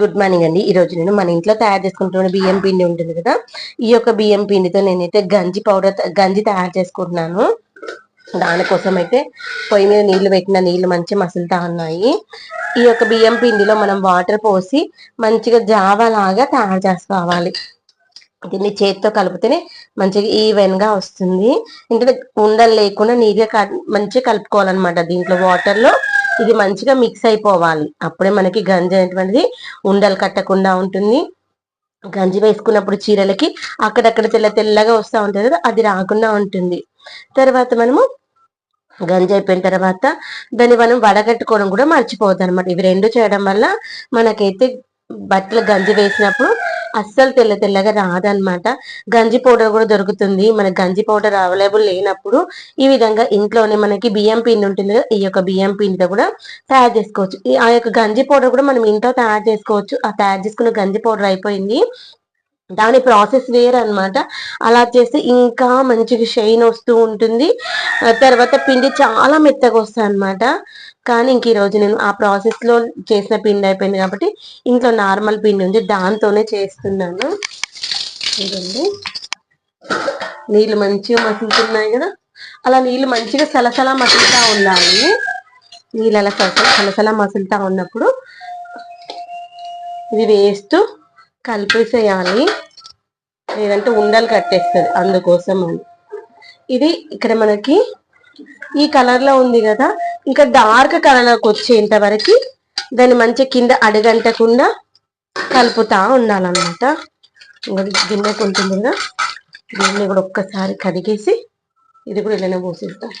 Good morning అండి. ఈ రోజు నేను మన ఇంట్లో తయారు చేసుకుంటున్న బియ్యం పిండి ఉంటుంది కదా. ఈ యొక్క బియ్యం పిండితో నేనైతే గంజి పౌడర్ గంజి తయారు చేసుకుంటున్నాను. దానికోసం అయితే పొయ్యి మీద నీళ్ళు పెట్టిన నీళ్ళు మంచి మసులుతా ఉన్నాయి. ఈ యొక్క బియ్యం పిండిలో మనం వాటర్ పోసి మంచిగా జావా లాగా తయారు చేసుకోవాలి. దీన్ని చేతితో కలిపితేనే మంచిగా ఈవెన్గా వస్తుంది అంటే ఉండలు లేకుండా నీట్గా మంచిగా కలుపుకోవాలన్నమాట దీంట్లో వాటర్లో. ఇది మంచిగా మిక్స్ అయిపోవాలి. అప్పుడే మనకి గంజి అనేటువంటిది ఉండలు కట్టకుండా ఉంటుంది. గంజి వేసుకున్నప్పుడు చీరలకి అక్కడక్కడ తెల్ల తెల్లగా వస్తూ ఉంటుంది కదా అది రాకుండా ఉంటుంది. తర్వాత మనము గంజి అయిపోయిన తర్వాత దాన్ని మనం వడగట్టుకోవడం కూడా మర్చిపోవద్దు అనమాట ఇవి రెండు చేయడం వల్ల మనకైతే బట్టలు గంజి వేసినప్పుడు అస్సలు తెల్ల తెల్లగా రాదనమాట గంజి పౌడర్ కూడా దొరుకుతుంది. మన గంజి పౌడర్ అవైలబుల్ లేనప్పుడు ఈ విధంగా ఇంట్లోనే మనకి బియ్యం పిండి ఉంటుంది కదా ఈ యొక్క బియ్యం పిండితో కూడా తయారు చేసుకోవచ్చు. ఆ యొక్క గంజి పౌడర్ కూడా మనం ఇంట్లో తయారు చేసుకోవచ్చు. ఆ తయారు చేసుకున్న గంజి పౌడర్ అయిపోయింది. దాని ప్రాసెస్ వేర్ అనమాట అలా చేస్తే ఇంకా మంచిగా షైన్ వస్తూ ఉంటుంది. తర్వాత పిండి చాలా మెత్తగా వస్తాయి అనమాట కానీ ఇంక ఈరోజు నేను ఆ ప్రాసెస్లో చేసిన పిండి అయిపోయింది కాబట్టి ఇంట్లో నార్మల్ పిండి ఉంది. దాంతోనే చేస్తున్నాను. ఇదండి నీళ్ళు మంచిగా మసులుతున్నాయి కదా. అలా నీళ్ళు మంచిగా సలసలా మసులుతా ఉండాలి. నీళ్ళు అలా సలసల సలసలా మసులుతా ఉన్నప్పుడు ఇది వేస్తూ కలిపేసేయాలి. లేదంటే ఉండలు కట్టేస్తుంది అందుకోసం అని. ఇది ఇక్కడ మనకి ఈ కలర్లో ఉంది కదా. ఇంకా డార్క్ కలర్లోకి వచ్చేంత వరకు దాన్ని మంచి కింద అడగంటకుండా కలుపుతా ఉండాలన్నమాట. గిన్నెకు ఉంటుంది కదా. దీన్ని కూడా ఒక్కసారి కడిగేసి ఇది కూడా ఇలానే పోసిస్తాను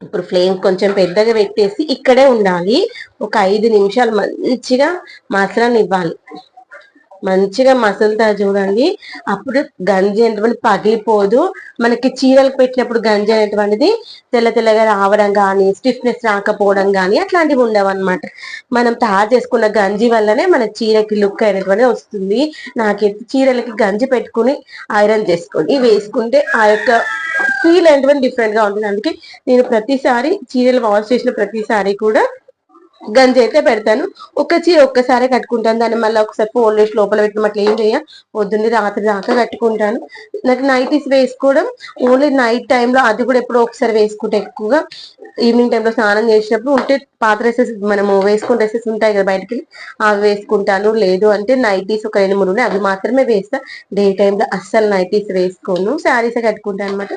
ఇప్పుడు ఫ్లేమ్ కొంచెం పెద్దగా పెట్టేసి ఇక్కడే ఉండాలి. ఒక ఐదు నిమిషాలు మంచిగా మసలనివ్వాలి మంచిగా మసలుతా చూడండి. అప్పుడు గంజి అనేటువంటి పగిలిపోదు. మనకి చీరలకు పెట్టినప్పుడు గంజి అనేటువంటిది తెల్ల తెల్లగా రావడం కానీ స్టిఫ్నెస్ రాకపోవడం కానీ అట్లాంటివి ఉండవు అనమాట మనం తయారు చేసుకున్న గంజి వల్లనే మన చీరకి లుక్ అయినటువంటిది వస్తుంది. నాకైతే చీరలకి గంజి పెట్టుకుని ఐరన్ చేసుకొని వేసుకుంటే ఆ యొక్క ఫీల్ అనేటువంటి డిఫరెంట్గా ఉంటుంది. అందుకే నేను ప్రతిసారి చీరలు వాష్ చేసిన ప్రతిసారి కూడా గంజి అయితే పెడతాను. ఒక చీర ఒక్కసారి కట్టుకుంటాను. దాన్ని మళ్ళీ ఒకసారి ఫోన్ వేసి లోపల పెట్టడం అట్లా ఏం చేయ పొద్దున్నే రాత్రి దాకా కట్టుకుంటాను. నాకు నైటీస్ వేసుకోవడం. ఓన్లీ నైట్ టైంలో అది కూడా ఎప్పుడో ఒకసారి వేసుకుంటే ఎక్కువగా. ఈవినింగ్ టైంలో స్నానం చేసినప్పుడు ఉంటే పాత డ్రెస్సెస్ మనము వేసుకున్న డ్రెస్సెస్ ఉంటాయి కదా బయటకి. అవి వేసుకుంటాను. లేదు అంటే నైటీస్ ఒక రెండు మూడు అవి మాత్రమే వేస్తా. డే టైంలో అస్సలు నైటీస్ వేసుకోను. శారీసే కట్టుకుంటాను అనమాట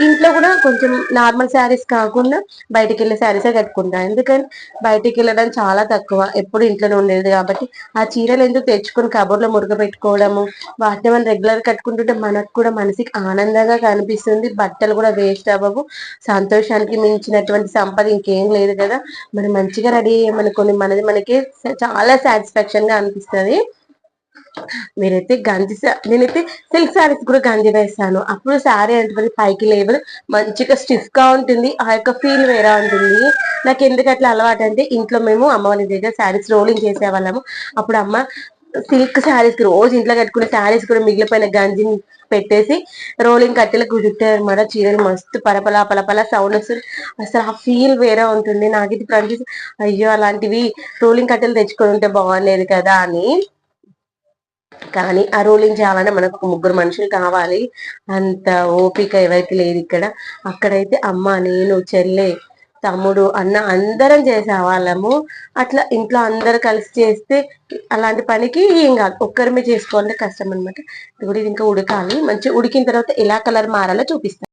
ఇంట్లో కూడా కొంచెం నార్మల్ శారీస్ కాకుండా బయటకు వెళ్ళే శారీసే కట్టుకుంటాను ఎందుకంటే బయటికి వెళ్ళడం చాలా తక్కువ. ఎప్పుడు ఇంట్లోనే ఉండేది కాబట్టి ఆ చీరలు ఎందుకు తెచ్చుకొని కబోర్లో మురుగ పెట్టుకోవడము వాటిని మనం రెగ్యులర్ కట్టుకుంటుంటే మనకు కూడా మనసుకి ఆనందంగా కనిపిస్తుంది. బట్టలు కూడా వేస్ట్ అవ్వవు. సంతోషానికి మించినటువంటి సంపద ఇంకేం లేదు కదా. మనం మంచిగా రెడీ అయ్యామనుకోని మనది మనకి చాలా సాటిస్ఫాక్షన్గా అనిపిస్తుంది. మీరైతే గంజి నేనైతే సిల్క్ శారీస్ కూడా గంజి వేస్తాను అప్పుడు శారీ అంటే పైకి లేబుల్ మంచిగా స్టిఫ్గా ఉంటుంది ఆ యొక్క ఫీల్ వేరే ఉంటుంది. నాకు ఎందుకు అట్లా అలవాటు అంటే ఇంట్లో మేము అమ్మ దగ్గర శారీస్ రోలింగ్ చేసేవాళ్ళము. అప్పుడు అమ్మ సిల్క్ శారీస్ రోజు ఇంట్లో కట్టుకునే శారీస్ కూడా మిగిలిపోయిన గంజిని పెట్టేసి రోలింగ్ కట్టెలు చుట్టారు అనమాట చీరలు మస్తు పలపల పలపల సౌండ్ వస్తుంది. అసలు ఆ ఫీల్ వేరే ఉంటుంది. నాకు ఇది ప్రతి అయ్యో అలాంటివి రోలింగ్ కట్టెలు తెచ్చుకొని ఉంటే బాగుండేది కదా అని కానీ ఆ రోలింగ్ చేయాలంటే మనకు ఒక ముగ్గురు మనుషులు కావాలి. అంత ఓపిక ఎవరికి లేదు ఇక్కడ. అక్కడైతే అమ్మ నేను చెల్లె తమ్ముడు అన్న అందరం చేసేవాళ్ళము అట్లా ఇంట్లో అందరు కలిసి చేస్తే అలాంటి పనికి ఏం కాదు. ఒక్కరిమే చేసుకోవాలంటే కష్టం అనమాట ఇది ఇంకా ఉడకాలి. మంచి ఉడికిన తర్వాత ఎలా కలర్ మారాలో చూపిస్తాను.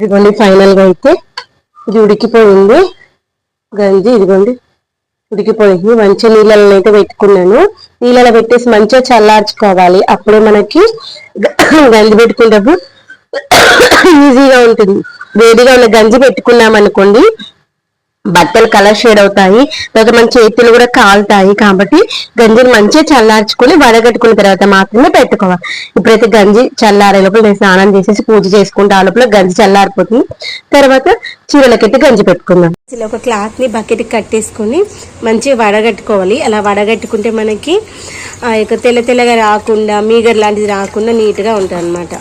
ఇదిగోండి ఫైనల్గా అయితే ఇది ఉడికిపోయింది. గంజి ఇదిగోండి ఉడికిపోయింది. మంచి నీళ్ళలో అయితే పెట్టుకున్నాను. నీళ్ళలో పెట్టేసి మంచిగా చల్లార్చుకోవాలి. అప్పుడే మనకి గంజి పెట్టుకునేటప్పుడు ఈజీగా ఉంటుంది. వేడిగా ఉన్న గంజి పెట్టుకున్నాం అనుకోండి బట్టలు కలర్ షేడ్ అవుతాయి తర్వాత మన చేతులు కూడా కాలుతాయి కాబట్టి గంజిని మంచిగా చల్లార్చుకుని వడగట్టుకున్న తర్వాత మాత్రమే పెట్టుకోవాలి. ఇప్పుడైతే గంజి చల్లారే లోపల నేను స్నానం చేసేసి పూజ చేసుకుంటే ఆ లోపల గంజి చల్లారిపోతుంది. తర్వాత చీరలకైతే గంజి పెట్టుకుందాం. ఇలా ఒక క్లాత్ని బకెట్ కట్టేసుకొని మంచిగా వడగట్టుకోవాలి. అలా వడగట్టుకుంటే మనకి ఆ యొక్క తెల్ల తెల్లగా రాకుండా మీగర్ లాంటిది రాకుండా నీట్గా ఉంటుంది అనమాట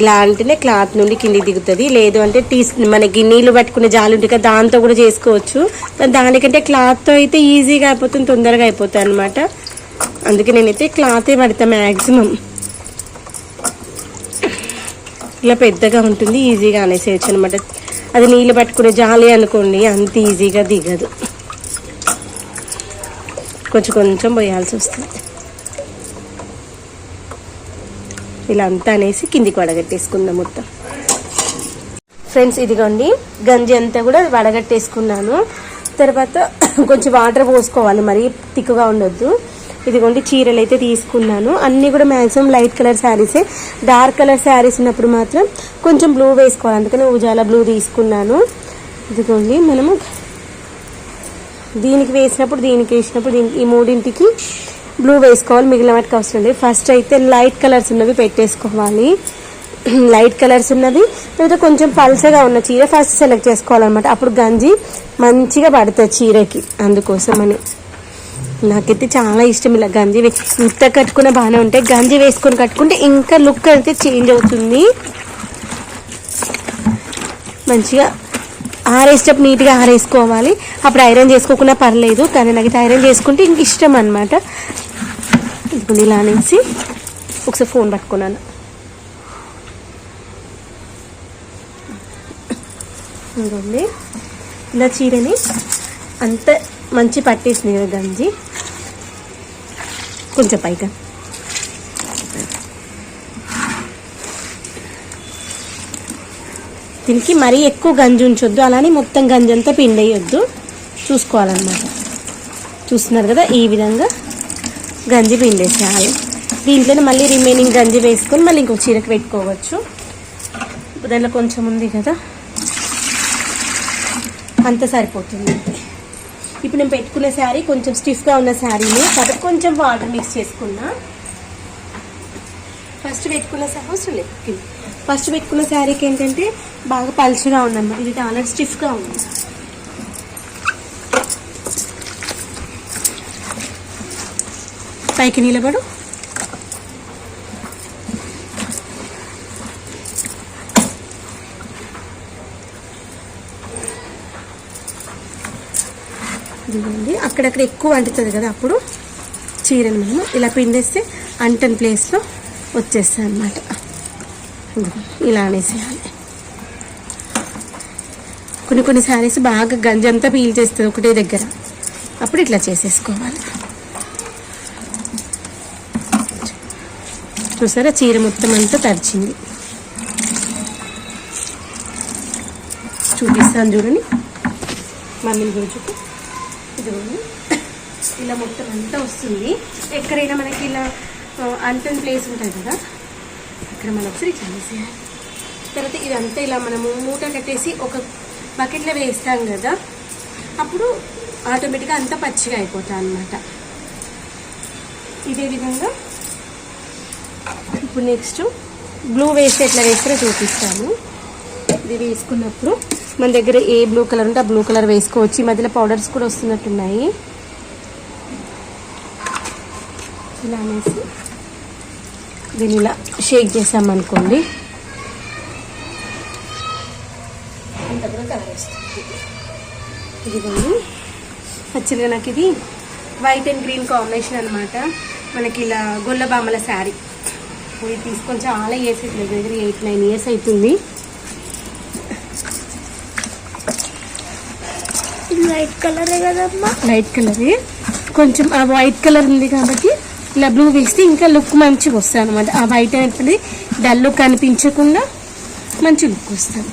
ఇలా అంటేనే క్లాత్ నుండి కిందికి దిగుతుంది. లేదు అంటే టీ మనకి నీళ్ళు పట్టుకునే జాలి ఉంటుంది కదా దాంతో కూడా చేసుకోవచ్చు. కానీ దానికంటే క్లాత్తో అయితే ఈజీగా అయిపోతుంది తొందరగా అయిపోతుంది అనమాట అందుకే నేనైతే క్లాతే పడతా మ్యాక్సిమం ఇలా పెద్దగా ఉంటుంది ఈజీగా అనేసేయచ్చు అనమాట అది నీళ్ళు పట్టుకునే జాలి అనుకోండి అంత ఈజీగా దిగదు. కొంచెం కొంచెం పోయాల్సి వస్తుంది. ఇలా అంతా అనేసి కిందికి వడగట్టేసుకుందాం మొత్తం. ఫ్రెండ్స్ ఇదిగోండి గంజి అంతా కూడా వడగట్టేసుకున్నాను. తర్వాత కొంచెం వాటర్ పోసుకోవాలి మరి తిక్కుగా ఉండొద్దు. ఇదిగోండి చీరలు అయితే తీసుకున్నాను. అన్నీ కూడా మ్యాక్సిమం లైట్ కలర్ శారీసే డార్క్ కలర్ శారీస్ ఉన్నప్పుడు మాత్రం కొంచెం బ్లూ వేసుకోవాలి. అందుకని ఉజాల బ్లూ తీసుకున్నాను. ఇదిగోండి మనము దీనికి వేసినప్పుడు దీనికి వేసినప్పుడు దీనికి ఈ మూడింటికి బ్లూ వేసుకోవాలి మిగిలిన వాటికి అవసరం లేదు. ఫస్ట్ అయితే లైట్ కలర్స్ ఉన్నవి పెట్టేసుకోవాలి. లైట్ కలర్స్ ఉన్నది తర్వాత కొంచెం పల్సగా ఉన్న చీర ఫస్ట్ సెలెక్ట్ చేసుకోవాలన్నమాట. అప్పుడు గంజి మంచిగా పడుతుంది చీరకి అందుకోసం అని నాకైతే చాలా ఇష్టం ఇలా గంజి ఇంత కట్టుకున్న బాగానే ఉంటాయి. గంజి వేసుకొని కట్టుకుంటే ఇంకా లుక్ అయితే చేంజ్ అవుతుంది. మంచిగా ఆరేసేటప్పుడు నీట్గా ఆరేసుకోవాలి. అప్పుడు ఐరన్ చేసుకోకుండా పర్లేదు కానీ నాకు ఐరన్ చేసుకుంటే ఇంక ఇష్టం అనమాట ఇప్పుడు ఇలా అనేసి ఒకసారి ఫోన్ పట్టుకున్నాను. ఇంకోండి ఇలా చీరని అంత మంచి పట్టేసింది కదా గంజి. కొంచెం పైగా దీనికి మరీ ఎక్కువ గంజి ఉంచొద్దు. అలానే మొత్తం గంజంతా పిండి వేయొద్దు చూసుకోవాలన్నమాట. చూస్తున్నారు కదా ఈ విధంగా. గంజి పిండేసేయాలి. దీంట్లోనే మళ్ళీ రిమైనింగ్ గంజి వేసుకొని మళ్ళీ ఇంకొక చీరకు పెట్టుకోవచ్చు. ఇప్పుడు దాంట్లో కొంచెం ఉంది కదా? అంత సరిపోతుంది. ఇప్పుడు నేను పెట్టుకున్న శారీ కొంచెం స్టిఫ్గా ఉన్న శారీని. కాబట్టి కొంచెం వాటర్ మిక్స్ చేసుకున్నా. ఫస్ట్ పెట్టుకున్న అవసరం లేదు. ఫస్ట్ పెట్టుకున్న శారీకి ఏంటంటే బాగా పలుచగా ఉందన్నమాట. ఇది చాలా స్టిఫ్గా ఉంది. పైకి నిలబడు. అక్కడక్కడ ఎక్కువ అంటుతుంది కదా అప్పుడు చీరను మనము ఇలా పిండేస్తే అంటని ప్లేస్లో వచ్చేస్తాయి అన్నమాట. ఇలా అనేసేయాలి. కొన్ని కొన్ని శారీస్ బాగా గంజంతా పీల్ చేస్తుంది ఒకటే దగ్గర. అప్పుడు ఇట్లా చేసేసుకోవాలి. చూసారా? చీర మొత్తం అంతా తడిచింది. చూపిస్తాను చూడండి. మమ్మీని గురించి ఇదిగోండి. ఇలా మొత్తం అంతా వస్తుంది. ఎక్కడైనా మనకి ఇలా అంటన్ ప్లేస్ ఉంటుంది కదా? అక్కడ మనం ఒకసారి చేసేయాలి తర్వాత ఇదంతా ఇలా మనము మూట కట్టేసి ఒక బకెట్లో వేస్తాం కదా? అప్పుడు ఆటోమేటిక్గా అంతా పచ్చిగా అయిపోతా అనమాట ఇదే విధంగా ఇప్పుడు నెక్స్ట్ బ్లూ వేస్తే ఎట్లా వేస్తారో చూపిస్తాను. ఇది వేసుకున్నప్పుడు మన దగ్గర ఏ బ్లూ కలర్ ఉంటే ఆ బ్లూ కలర్ వేసుకోవచ్చు. ఈ మధ్యలో పౌడర్స్ కూడా వస్తున్నట్టున్నాయి. ఇలా అనేసి దీన్ని ఇలా షేక్ చేసామనుకోండి ఇదిగోండి. యాక్చువల్గా నాకు ఇది వైట్ అండ్ గ్రీన్ కాంబినేషన్ అనమాట మనకి ఇలా గొల్లబామల శారీ. ఇది తీసుకొని చాలా ఇయర్స్ అవుతుంది దగ్గర ఎయిట్ నైన్ ఇయర్స్ అవుతుంది. లైట్ కలరే కదమ్మా? లైట్ కలరే కొంచెం ఆ వైట్ కలర్ ఉంది కాబట్టి ఇలా బ్లూ వేస్తే ఇంకా లుక్ మంచిగా వస్తుంది అనమాట ఆ వైట్ అనేది డల్ కనిపించకుండా మంచి లుక్ వస్తుంది.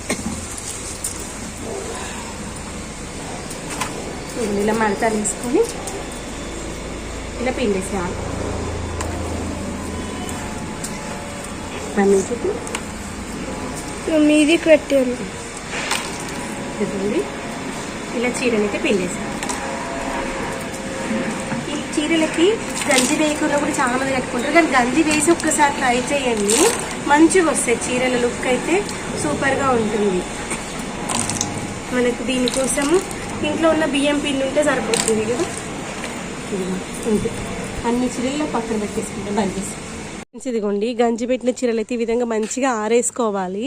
ఇలా మడతలు వేసుకొని ఇలా పిండేసేయాలి. చెప్పి మీదికి పెట్టాను. ఇలా చీరలు అయితే పిండేసాను ఈ చీరలకి గంజి వేయకుండా కూడా చాలా మంది కట్టుకుంటారు. కానీ గంజి వేసి ఒక్కసారి ట్రై చేయండి. మంచిగా వస్తాయి. చీరల లుక్ అయితే సూపర్గా ఉంటుంది. మనకు దీనికోసము ఇంట్లో ఉన్న బియ్యం పిండి ఉంటే సరిపోతుంది కదా? అన్ని చీరలు పక్కన పెట్టేసుకుంటాం. బంద్ చేసి ఇదిగోండి. గంజి పెట్టిన చీరలు అయితే ఈ విధంగా మంచిగా ఆరేసుకోవాలి.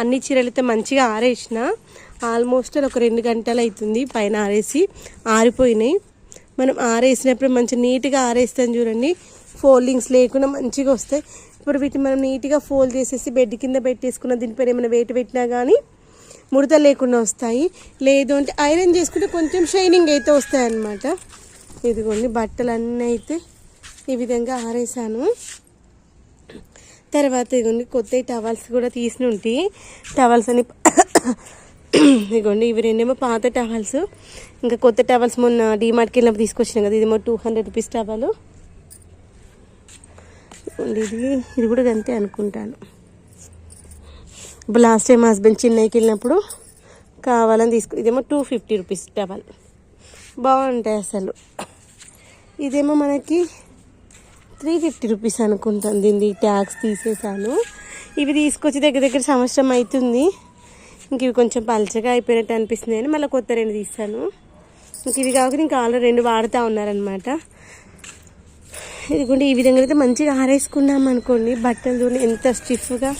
అన్ని చీరలు అయితే మంచిగా ఆరేసిన. ఆల్మోస్ట్ ఒక రెండు గంటలు అవుతుంది పైన ఆరేసి ఆరిపోయినాయి. మనం ఆరేసినప్పుడు మంచి నీట్గా ఆరేస్తాం చూడండి. ఫోల్డింగ్స్ లేకుండా మంచిగా వస్తాయి. ఇప్పుడు వీటిని మనం నీట్గా ఫోల్డ్ చేసేసి బెడ్ కింద పెట్టేసుకున్న దీనిపైన ఏమైనా వెయిట్ పెట్టినా కానీ ముడత లేకుండా వస్తాయి. లేదు అంటే ఐరన్ చేసుకుంటే కొంచెం షైనింగ్ అయితే వస్తాయి అన్నమాట ఇదిగోండి బట్టలు అన్నీ అయితే ఈ విధంగా ఆరేసాను. తర్వాత ఇదిగోండి కొత్త టవల్స్ కూడా తీసిన ఉంటాయి టవల్స్ అని ఇదిగోండి ఇవి రెండేమో పాత టవల్స్. ఇంకా కొత్త టవల్స్ మొన్న డీమార్ట్కి వెళ్ళినప్పుడు తీసుకొచ్చినాం కదా ఇదేమో టూ హండ్రెడ్ రూపీస్ టవల్. ఇది ఇది కూడా అంతే అనుకుంటాను. ఇప్పుడు లాస్ట్ టైం హస్బెండ్ చెన్నైకి వెళ్ళినప్పుడు కావాలని తీసుకు ఇదేమో టూ ఫిఫ్టీ రూపీస్ టవల్. బాగుంటాయి అసలు. ఇదేమో మనకి త్రీ ఫిఫ్టీ రూపీస్ అనుకుంటాను దీన్ని ట్యాక్స్ తీసేసాను. ఇవి తీసుకొచ్చి దగ్గర దగ్గర సంవత్సరం అవుతుంది. ఇంక ఇవి కొంచెం పలచగా అయిపోయినట్టు అనిపిస్తుంది అని మళ్ళీ కొత్త రెండు తీస్తాను ఇంక ఇవి కాకుండా ఇంకా ఆల్రెడీ రెండు వాడుతూ ఉన్నారనమాట ఇదిగోండి ఈ విధంగా అయితే మంచిగా ఆరేసుకున్నాం అనుకోండి బట్టలు చూడండి ఎంత స్టిఫ్గా.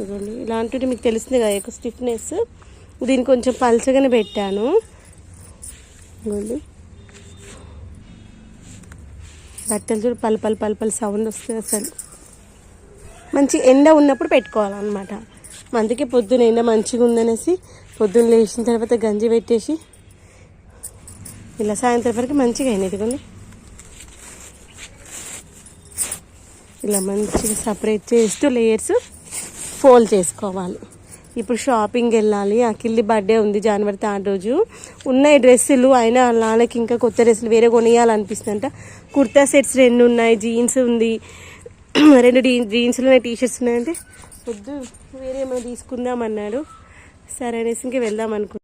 ఇదిగోండి ఇలాంటివి మీకు తెలుస్తుంది కదా యొక్క స్టిఫ్నెస్. దీన్ని కొంచెం పలచగానే పెట్టాను. ఇదిగోండి. కట్టెలు చూడు పలు పలు పలు పలు సౌండ్ వస్తుంది అసలు. మంచి ఎండ ఉన్నప్పుడు పెట్టుకోవాలన్నమాట. అందుకే పొద్దున ఎండ మంచిగా ఉందనేసి పొద్దున్న లేచిన తర్వాత గంజి పెట్టేసి ఇలా సాయంత్రం వరకు మంచిగా అయినాయి కొన్ని ఇలా మంచిగా సపరేట్ చేస్తూ లేయర్స్ ఫోల్డ్ చేసుకోవాలి. ఇప్పుడు షాపింగ్ వెళ్ళాలి. అఖిల్ది బర్త్డే ఉంది జనవరి థర్డ్ రోజు. ఉన్నాయి డ్రెస్సులు. అయినా నాన్నకి ఇంకా కొత్త డ్రెస్సులు వేరే కొనియాలనిపిస్తుందంట. కుర్తా సెట్స్ రెండు ఉన్నాయి జీన్స్ ఉంది. రెండు జీన్స్లు ఉన్నాయి టీషర్ట్స్ ఉన్నాయంటే. వద్దు వేరే ఏమైనా తీసుకుందాం అన్నాడు. సరే అనేసి ఇంక వెళ్దాం అనుకున్నాను